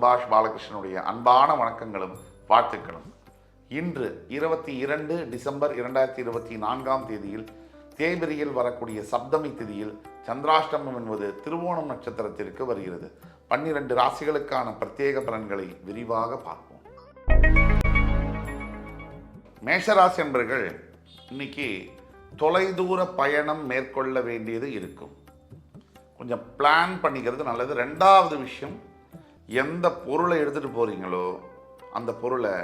சுபாஷ் பாலகிருஷ்ணனுடைய அன்பான வணக்கங்களும் வாழ்த்துக்களும். இன்று இருபத்தி இரண்டு டிசம்பர் இரண்டாயிரத்தி இருபத்தி நான்காம் தேதியில் தேய்பிரியில் வரக்கூடிய சப்தமி திதியில் சந்திராஷ்டமம் என்பது திருவோணம் நட்சத்திரத்திற்கு வருகிறது. பன்னிரண்டு ராசிகளுக்கான பிரத்யேக பலன்களை விரிவாக பார்ப்போம். மேஷராசி என்பர்கள் இன்னைக்கு தொலைதூர பயணம் மேற்கொள்ள வேண்டியது இருக்கும். கொஞ்சம் பிளான் பண்ணிக்கிறது நல்லது. ரெண்டாவது விஷயம் எந்த பொருளை எடுத்துகிட்டு போகிறீங்களோ அந்த பொருளை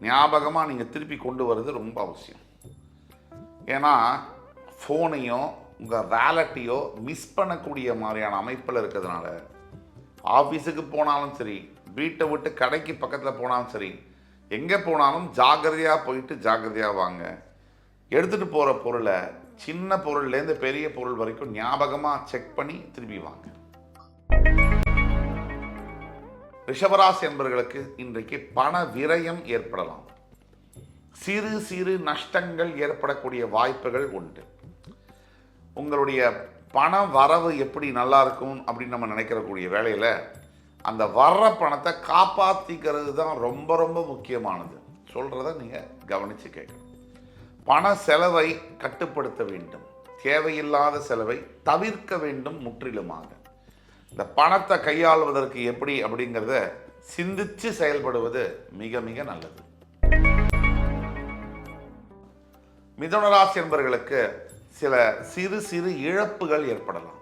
ஞாபகமாக நீங்கள் திருப்பி கொண்டு வர்றது ரொம்ப அவசியம். ஏன்னா ஃபோனையோ உங்கள் வேலட்டையோ மிஸ் பண்ணக்கூடிய மாதிரியான அமைப்பில் இருக்கிறதுனால ஆஃபீஸுக்கு போனாலும் சரி வீட்டை விட்டு கடைக்கு பக்கத்தில் போனாலும் சரி எங்கே போனாலும் ஜாக்கிரதையாக போயிட்டு ஜாக்கிரதையாக வாங்க. எடுத்துகிட்டு போகிற பொருளை சின்ன பொருள்லேருந்து பெரிய பொருள் வரைக்கும் ஞாபகமாக செக் பண்ணி திரும்பி வாங்க. ரிஷபராசி என்பவர்களுக்கு இன்றைக்கு பண விரயம் ஏற்படலாம். சிறு சிறு நஷ்டங்கள் ஏற்படக்கூடிய வாய்ப்புகள் உண்டு. உங்களுடைய பண வரவு எப்படி நல்லா இருக்கும் அப்படின்னு நம்ம நினைக்கிறக்கூடிய வேலையில் அந்த வர்ற பணத்தை காப்பாற்றிக்கிறது தான் ரொம்ப ரொம்ப முக்கியமானது. சொல்கிறத நீங்கள் கவனித்து கேட்கணும். பண செலவை கட்டுப்படுத்த வேண்டும். தேவையில்லாத செலவை தவிர்க்க வேண்டும் முற்றிலுமாக. இந்த பணத்தை கையாள்வதற்கு எப்படி அப்படிங்கிறத சிந்திச்சு செயல்படுவது மிக மிக நல்லது. மிதுனராசி என்பவர்களுக்கு சில சிறு சிறு இழப்புகள் ஏற்படலாம்.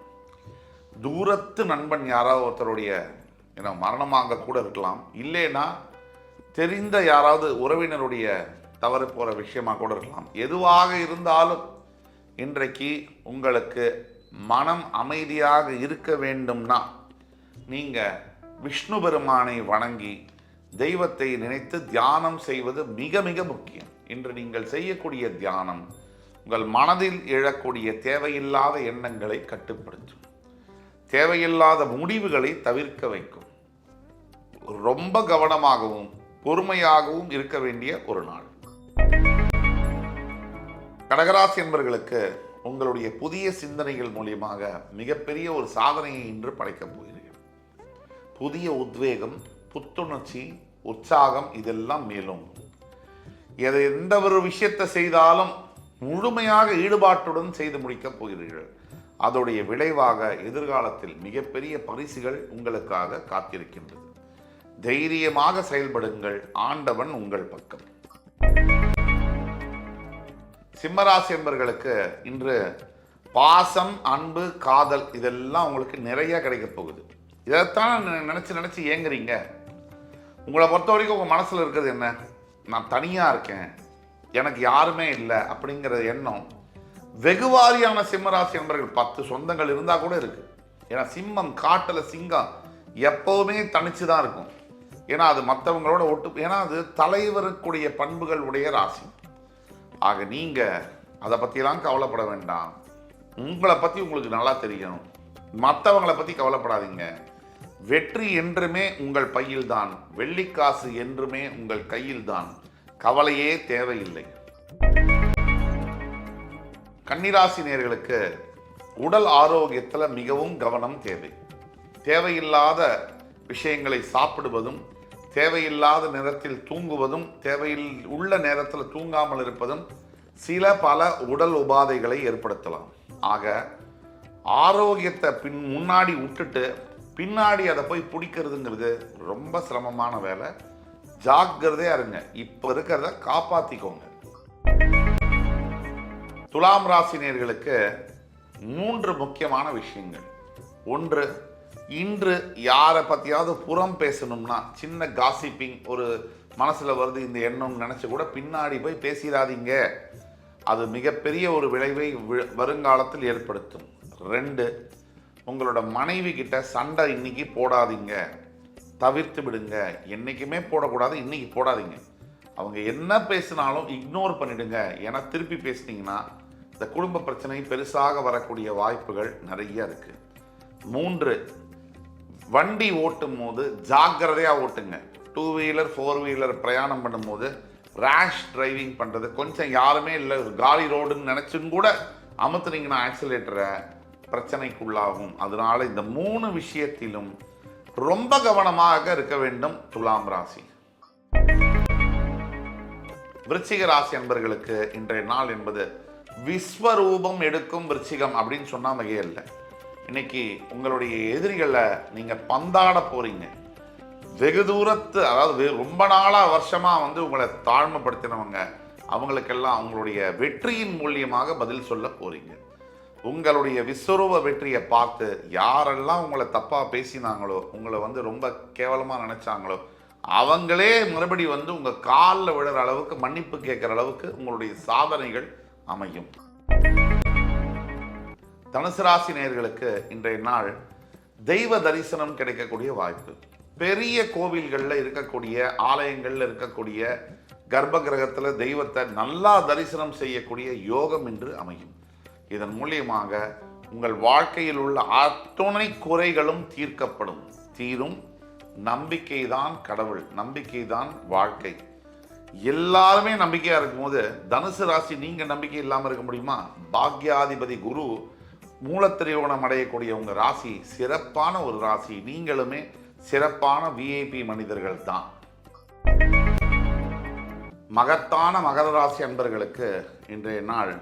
தூரத்து நண்பன் யாராவது ஒருத்தருடைய ஏன்னா மரணமாக கூட இருக்கலாம். இல்லைன்னா தெரிந்த யாராவது உறவினருடைய தவறு போகிற விஷயமா கூட இருக்கலாம். எதுவாக இருந்தாலும் இன்றைக்கு உங்களுக்கு மனம் அமைதியாக இருக்க வேண்டும்னா நீங்கள் விஷ்ணு பெருமானை வணங்கி தெய்வத்தை நினைத்து தியானம் செய்வது மிக மிக முக்கியம். இன்று நீங்கள் செய்யக்கூடிய தியானம் உங்கள் மனதில் எழக்கூடிய தேவையில்லாத எண்ணங்களை கட்டுப்படுத்தும். தேவையில்லாத முடிவுகளை தவிர்க்க வைக்கும். ரொம்ப கவனமாகவும் பொறுமையாகவும் இருக்க வேண்டிய ஒரு நாள். கடகராசி என்பவர்களுக்கு உங்களுடைய புதிய சிந்தனைகள் மூலியமாக மிகப்பெரிய ஒரு சாதனையை இன்று படைக்கப் போகிறீர்கள். புதிய உத்வேகம் புத்துணர்ச்சி உற்சாகம் இதெல்லாம் மேலும். எதை எந்த ஒரு விஷயத்தை செய்தாலும் முழுமையாக ஈடுபாட்டுடன் செய்து முடிக்கப் போகிறீர்கள். அதோடைய விளைவாக எதிர்காலத்தில் மிகப்பெரிய பரிசுகள் உங்களுக்காக காத்திருக்கின்றது. தைரியமாக செயல்படுங்கள். ஆண்டவன் உங்கள் பக்கம். சிம்மராசி என்பர்களுக்கு இன்று பாசம் அன்பு காதல் இதெல்லாம் உங்களுக்கு நிறைய கிடைக்க போகுது. இதைத்தான் நினச்சி நினச்சி ஏங்குறீங்க. உங்களை பொறுத்த வரைக்கும் உங்கள் மனசில் இருக்கிறது என்ன? நான் தனியாக இருக்கேன். எனக்கு யாருமே இல்லை அப்படிங்கிற எண்ணம். வெகுவாரியான சிம்மராசி என்பர்கள் பத்து சொந்தங்கள் இருந்தால் கூட இருக்குது ஏன்னா சிம்மம் காட்டில் சிங்கம் எப்போவுமே தனிச்சு தான் இருக்கும். ஏன்னா அது மற்றவங்களோட ஒட்டு ஏன்னா அது தலைவருக்குடைய பண்புகள் உடைய ராசி. ஆக நீங்கள் அதை பற்றிலாம் கவலைப்பட வேண்டாம். உங்களை பற்றி உங்களுக்கு நல்லா தெரியணும். மற்றவங்களை பற்றி கவலைப்படாதீங்க. வெற்றி என்றுமே உங்கள் பையில்தான். வெள்ளிக்காசு என்றுமே உங்கள் கையில்தான். கவலையே தேவையில்லை. கன்னிராசி நேர்களுக்கு உடல் ஆரோக்கியத்தில் மிகவும் கவனம் தேவை. தேவையில்லாத விஷயங்களை சாப்பிடுவதும் தேவையில்லாத நேரத்தில் தூங்குவதும் தேவையில் உள்ள நேரத்தில் தூங்காமல் இருப்பதும் சில பல உடல் உபாதைகளை ஏற்படுத்தலாம். ஆக ஆரோக்கியத்தை பின் முன்னாடி விட்டுட்டு பின்னாடி அதை போய் பிடிக்கிறதுங்கிறது ரொம்ப சிரமமான வேலை. ஜாக்கிரதையாக இருங்க. இப்போ இருக்கிறத காப்பாற்றிக்கோங்க துலாம் ராசினியர்களுக்கு மூன்று முக்கியமான விஷயங்கள். ஒன்று இன்று யாரை பற்றியாவது புறம் பேசணும்னா சின்ன காசிப்பிங் ஒரு மனசில் வருது இந்த எண்ணம் நினச்சி கூட பின்னாடி போய் பேசிடாதீங்க அது மிகப்பெரிய ஒரு விளைவை வி- வருங்காலத்தில் ஏற்படுத்தும். ரெண்டு உங்களோட மனைவி கிட்ட சண்டை இன்னைக்கு போடாதீங்க. தவிர்த்து விடுங்க. என்றைக்குமே போடக்கூடாது இன்னைக்கு போடாதீங்க. அவங்க என்ன பேசினாலும் இக்னோர் பண்ணிடுங்க. ஏன்னா திருப்பி பேசுனீங்கன்னா இந்த குடும்ப பிரச்சனை பெருசாக வரக்கூடிய வாய்ப்புகள் நிறைய இருக்குது மூன்று வண்டி ஓட்டும் போது ஜாக்கிரதையாக ஓட்டுங்க. டூ வீலர் ஃபோர் வீலர் பிரயாணம் பண்ணும்போது ரேஷ் டிரைவிங் பண்ணுறது கொஞ்சம் யாருமே இல்லை. ஒரு காலி ரோடுன்னு நினச்சும் கூட அமுத்துனீங்கன்னா ஆக்சிலேட்டரை பிரச்சனைக்குள்ளாகும். அதனால இந்த மூணு விஷயத்திலும் ரொம்ப கவனமாக இருக்க வேண்டும் துலாம் ராசி. விருச்சிக ராசி அன்பர்களுக்கு இன்றைய நாள் என்பது விஸ்வரூபம் எடுக்கும் விருச்சிகம் அப்படின்னு சொன்னால் மிக இல்லை. இன்னைக்கு உங்களுடைய எதிரிகளை நீங்கள் பந்தாட போகிறீங்க வெகு தூரத்து அதாவது வெ- ரொம்ப நாளாக வருஷமாக வந்து உங்களை தாழ்மைப்படுத்தினவங்க அவங்களுக்கெல்லாம் அவங்களுடைய வெற்றியின் மூலியமாக பதில் சொல்ல போகிறீங்க உங்களுடைய விஸ்வரூப வெற்றியை பார்த்து யாரெல்லாம் உங்களை தப்பாக பேசினாங்களோ உங்களை வந்து ரொம்ப கேவலமாக நினச்சாங்களோ அவங்களே மறுபடி வந்து உங்கள் காலில் விழுற அளவுக்கு மன்னிப்பு கேட்குற அளவுக்கு உங்களுடைய சாதனைகள் அமையும். தனுசு ராசி நேர்களுக்கு இன்றைய நாள் தெய்வ தரிசனம் கிடைக்கக்கூடிய வாய்ப்பு. பெரிய கோவில்களில் இருக்கக்கூடிய ஆலயங்களில் இருக்கக்கூடிய கர்ப்ப கிரகத்தில் தெய்வத்தை நல்லா தரிசனம் செய்யக்கூடிய யோகம் என்று அமையும். இதன் மூலியமாக உங்கள் வாழ்க்கையில் உள்ள அத்துணை குறைகளும் தீர்க்கப்படும். தீரும். நம்பிக்கை தான் கடவுள். நம்பிக்கை தான் வாழ்க்கை. எல்லாருமே நம்பிக்கையாக இருக்கும்போது தனுசு ராசி நீங்கள் நம்பிக்கை இல்லாமல் இருக்க முடியுமா? பாக்யாதிபதி குரு மூலத்திரையோணம் அடையக்கூடிய உங்கள் ராசி சிறப்பான ஒரு ராசி. நீங்களுமே சிறப்பான விஐபி மனிதர்கள் தான் மகத்தான மகர ராசி அன்பர்களுக்கு இன்றைய நாள்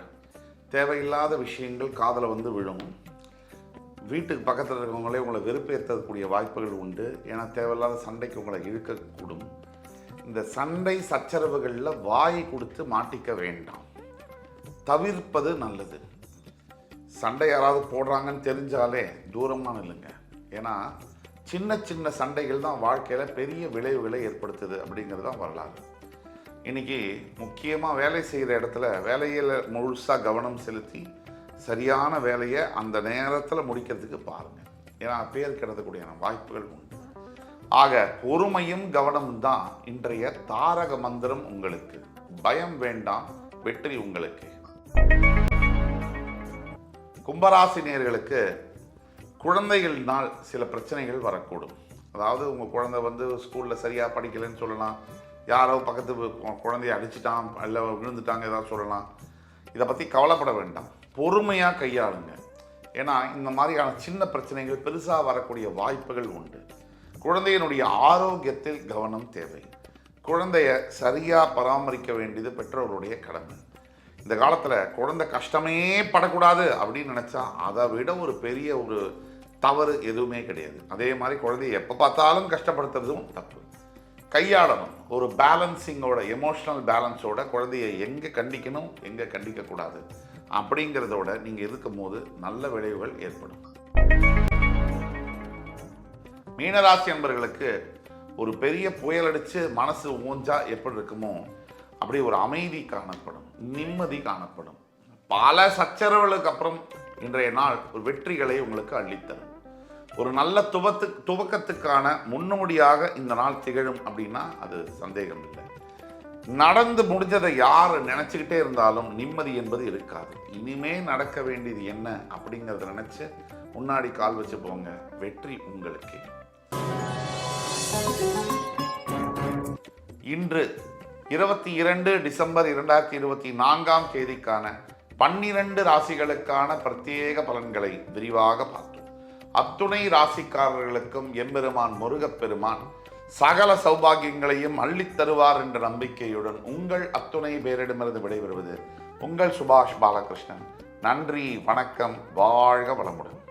தேவையில்லாத விஷயங்கள் காதில் வந்து விழும். வீட்டுக்கு பக்கத்தில் இருக்கவங்களே உங்களை வெறுப்பேற்றக்கூடிய வாய்ப்புகள் உண்டு. ஏன்னா தேவையில்லாத சண்டைக்கு உங்களை இழுக்கக்கூடும். இந்த சண்டை சச்சரவுகளில் வாயை கொடுத்து மாட்டிக்க வேண்டாம். தவிர்ப்பது நல்லது. சண்டை யாராவது போடுறாங்கன்னு தெரிஞ்சாலே தூரமாக இல்லைங்க ஏன்னா சின்ன சின்ன சண்டைகள் தான் வாழ்க்கையில் பெரிய விளைவுகளை ஏற்படுத்துது அப்படிங்கிறது தான் வரலாறு. இன்னைக்கு முக்கியமாக வேலை செய்கிற இடத்துல வேலையில் முழுசாக கவனம் செலுத்தி சரியான வேலையை அந்த நேரத்தில் முடிக்கிறதுக்கு பாருங்கள் ஏன்னா பேர் கிடக்கக்கூடிய வாய்ப்புகள் உண்டு. ஆக பொறுமையும் கவனமும் தான் இன்றைய தாரக மந்திரம் உங்களுக்கு. பயம் வேண்டாம் வெற்றி உங்களுக்கு. கும்பராசினியர்களுக்கு குழந்தைகளினால் சில பிரச்சனைகள் வரக்கூடும். அதாவது உங்கள் குழந்தை வந்து ஸ்கூலில் சரியாக படிக்கலைன்னு சொல்லலாம். யாரோ பக்கத்து குழந்தைய அடிச்சிட்டான் இல்லை விழுந்துட்டாங்க ஏதாவது சொல்லலாம். இதை பற்றி கவலைப்பட வேண்டாம். பொறுமையாக கையாளுங்க. ஏன்னா இந்த மாதிரியான சின்ன பிரச்சனைகள் பெருசாக வரக்கூடிய வாய்ப்புகள் உண்டு. குழந்தையினுடைய ஆரோக்கியத்தில் கவனம் தேவை. குழந்தைய சரியாக பராமரிக்க வேண்டியது பெற்றோருடைய கடமை. இந்த காலத்தில் குழந்தை கஷ்டமே படக்கூடாது அப்படின்னு நினச்சா அதை விட ஒரு பெரிய ஒரு தவறு எதுவுமே கிடையாது. அதே மாதிரி குழந்தைய எப்போ பார்த்தாலும் கஷ்டப்படுத்துறதும் தப்பு. கையாளணும். ஒரு பேலன்சிங்கோட எமோஷ்னல் பேலன்ஸோட குழந்தைய எங்கே கண்டிக்கணும் எங்கே கண்டிக்கக்கூடாது அப்படிங்கிறதோட நீங்கள் இருக்கும்போது நல்ல விளைவுகள் ஏற்படும். மீனராசி என்பர்களுக்கு ஒரு பெரிய புயல் அடித்து மனசு ஊஞ்சா எப்படி இருக்குமோ அப்படி ஒரு அமைதி காணப்படும் நிம்மதி காணப்படும். பல சச்சரவுகளுக்கு அப்புறம் இன்றைய நாள் ஒரு வெற்றிகளை உங்களுக்கு அள்ளித்தரும். ஒரு நல்ல துவத்து துவக்கத்துக்கான முன்னோடியாக இந்த நாள் திகழும் அப்படின்னா அது சந்தேகம் இல்லை. நடந்து முடிஞ்சதை யார் நினச்சிக்கிட்டே இருந்தாலும் நிம்மதி என்பது இருக்காது. இனிமே நடக்க வேண்டியது என்ன அப்படிங்கிறத நினச்சி முன்னாடி கால் வச்சு போங்க. வெற்றி உங்களுக்கு. இன்று இருபத்தி இரண்டு டிசம்பர் இரண்டாயிரத்தி இருபத்தி நான்காம் தேதிக்கான பன்னிரண்டு ராசிகளுக்கான பிரத்யேக பலன்களை விரிவாக பார்த்தோம். அத்துணை ராசிக்காரர்களுக்கும் எம்பெருமான் முருகப்பெருமான் சகல சௌபாகியங்களையும் அள்ளித் தருவார் என்ற நம்பிக்கையுடன் உங்கள் அத்துணை பேரிடமிருந்து விடைபெறுவது உங்கள் சுபாஷ் பாலகிருஷ்ணன். நன்றி வணக்கம் வாழ்க வளமுடன்.